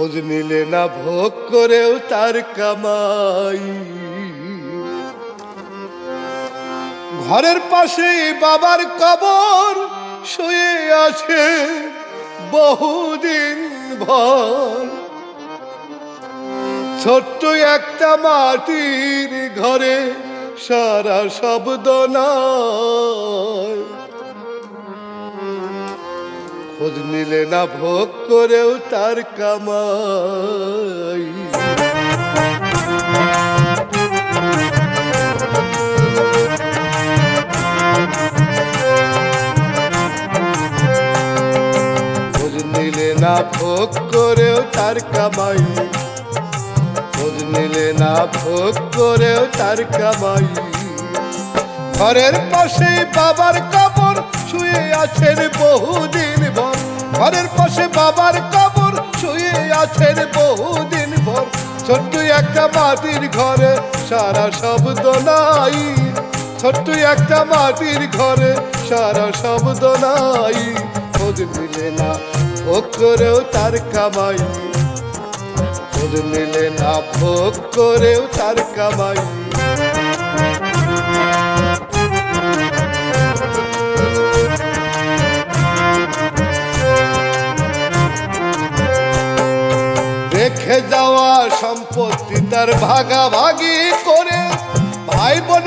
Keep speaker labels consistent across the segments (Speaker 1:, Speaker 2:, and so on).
Speaker 1: খোঁজ নিলে না ভোগ করেও তার কামাই। ঘরের পাশে বাবার কবর, শুয়ে আছে বহুদিন ভর। ছোট্ট একটা মাটির ঘরে সারা শব্দ নয় খোঁজ নিলে না ভোগ করেও তার কামাই। খোঁজ নিলে না ভোগ করেও তার কামাই। খোঁজ নিলে না ভোগ করেও তার কামাই। ঘরের পাশে বাবার কবর, শুয়ে আছেন বহুদিন ভর ঘরের পাশে বাবার কবর, শুয়ে আছেন বহুদিন ভর। ছোট্ট একটা মাটির ঘরে সারা শব্দ নাই। ছোট্ট একটা মাটির ঘরে সারা শব্দ নাই। খোঁজ মিলে না ভোগ করেও তার কামাই। খোঁজ মিলে না ভোগ করেও তার কামাই। তার ভাগাভাগি করে ভাই বোন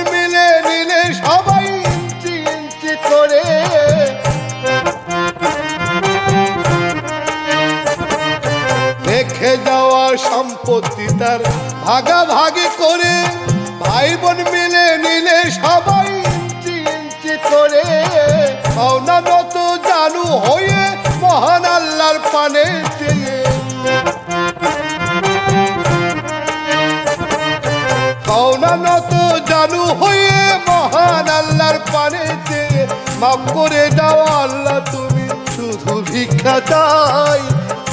Speaker 1: মাফ করে দাও আল্লাহ, তুমি শুধু ভিক্ষা চাই।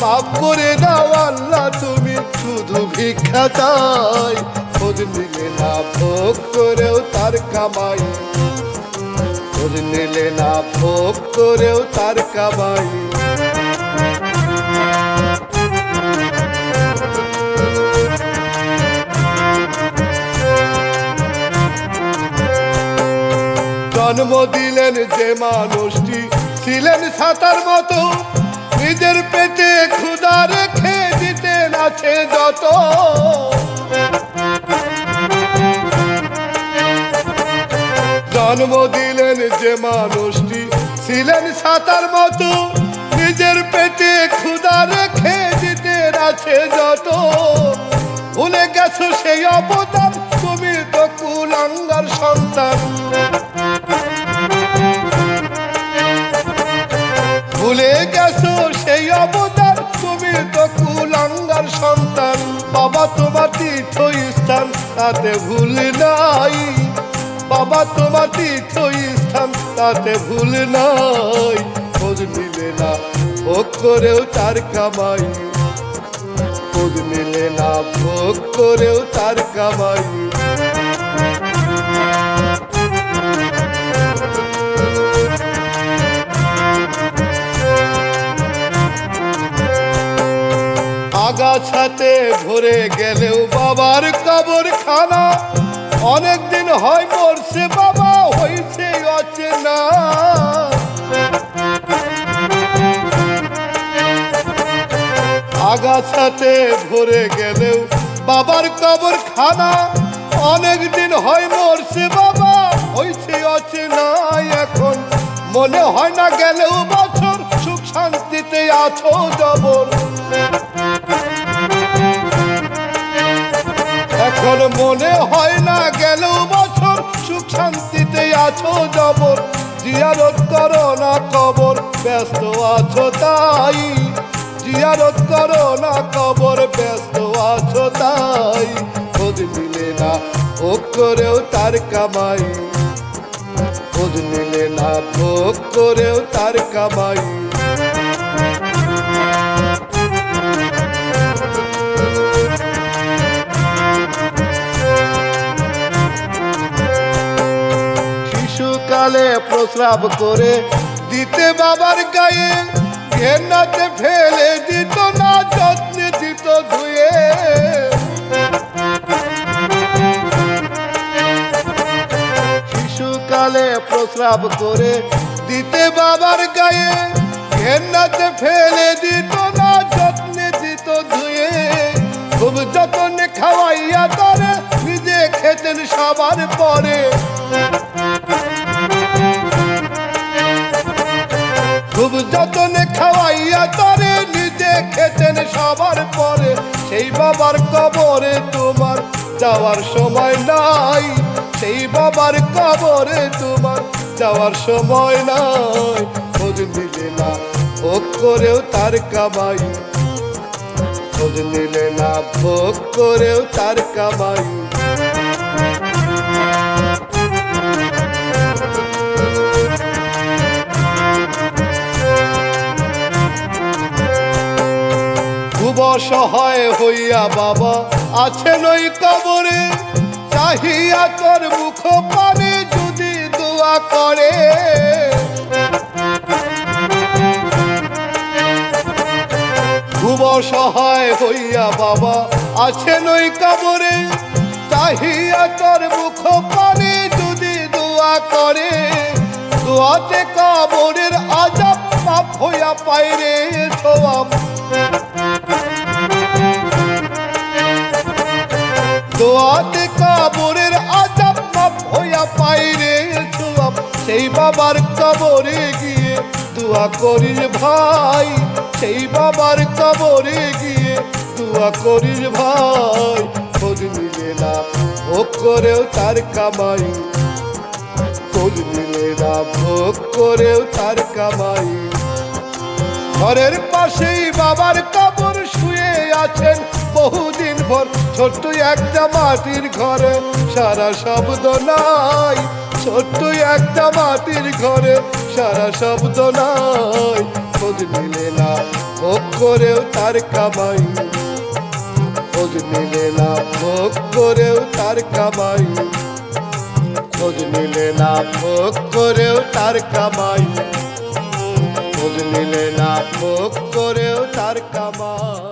Speaker 1: মাফ করে দাও আল্লাহ, তুমি শুধু ভিক্ষা চাই। খোঁজ নিলে না ভোগ করেও তার কামাই। খোঁজ নিলে না ভোগ করেও তার কামাই। জন্ম দিলেন যে মানুষটি ছিলেন সাতার মতো। নিজের পেটে ক্ষুদা রেখে দিতেন আছে যত। জন্ম দিলেন যে মানুষটি ছিলেন সাতার মতো। নিজের পেটে ক্ষুদা রেখে দিতেন আছে যত। ভুলে গেছো সেই অবদান কুলাঙ্গার সন্তান। ভুলে গেছো সেই অবদান? তুমি তো কুলাঙ্গার সন্তান। বাবা তোমার তীর্থ স্থান তাতে ভুল নাই। বাবা তোমার তীর্থ স্থান তাতে ভুল নাই। খোঁজ নিলে না, ভোগ করেও তার কামাই। খোঁজ নিলে না, ভোগ করেও তার কামাই। আগাছাতে ভরে গেলেও বাবার কবর খানা অনেক দিন হয় মরছে বাবা হয়েছে অচেনা। আগাছাতে ভরে গেলেও বাবার কবর খানা অনেক দিন হয় মরছে বাবা হয়েছে অচেনা। এখন মনে হয় না গেলেও বছর সুখ শান্তিতে আছো জবর আছো জবর, জিয়ারত করো না কবর, ব্যস্ত আছো তাই। জিয়ারত করো না কবর, ব্যস্ত আছো তাই। খোঁজ নিলে না ভোগ করেও তার কামাই। খোঁজ নিলে না ভোগ করেও তার কামাই। খারাপ করে দিতে বাবার গায়ে। ঘেনাতে ফেলে দিত না যত্নে দিত ধুয়ে। শিশুকালে প্রস্রাব করে দিতে বাবার গায়ে। ঘেনাতে ফেলে দিত না যত্নে দিত ধুয়ে। খুব যত্নে খাওয়াইয়া তারে নিজে খেতেন সবার পরে। খুব যতনে খাওয়াইয়া তারে, নিজে খেতেন সবার পরে। সেই বাবার কবরে তোমার যাওয়ার সময় নাই। সেই বাবার কবরে তোমার যাওয়ার সময় নাই। খোঁজ নিলে না, ভোগ করেও তার কামাই। খোঁজ নিলে না, ভোগ করেও তার কামাই। অসহায় হইয়া বাবা আছেন ওই কবরে, চাহিয়া তোর মুখ পানে যদি দোয়া করে। খুব অসহায় হইয়া বাবা আছেন ওই কবরে, চাহিয়া তোর মুখ পানে যদি দোয়া করে। দোয়াতে দোয়াতে কবরের আজাব মাপ হইয়া পাইরে ছোয়াব সেই বাবার কবরে গিয়ে দোয়া করিস ভাই। সেই বাবার কবরে গিয়ে দোয়া করিস ভাই। খোঁজ না ভোগ করেও তার কামাই। খোঁজ না ভোগ করেও তার কামাই। ঘরের পাশেই বাবার কবর শুয়ে আছেন বহুদিন ভর ছোট্ট একটা মাটির ঘরে সারা শব্দ নাই। ছোট্ট একটা মাটির ঘরে সারা শব্দ নাই। খোঁজ নিলে না ভোগ করেও তার কামাই। খোঁজ নিলে না ভোগ করেও তার কামাই। খোঁজ নিলে না ভোগ করেও তার কামাই। খোঁজ নিলে না ভোগ করেও তার কামাই।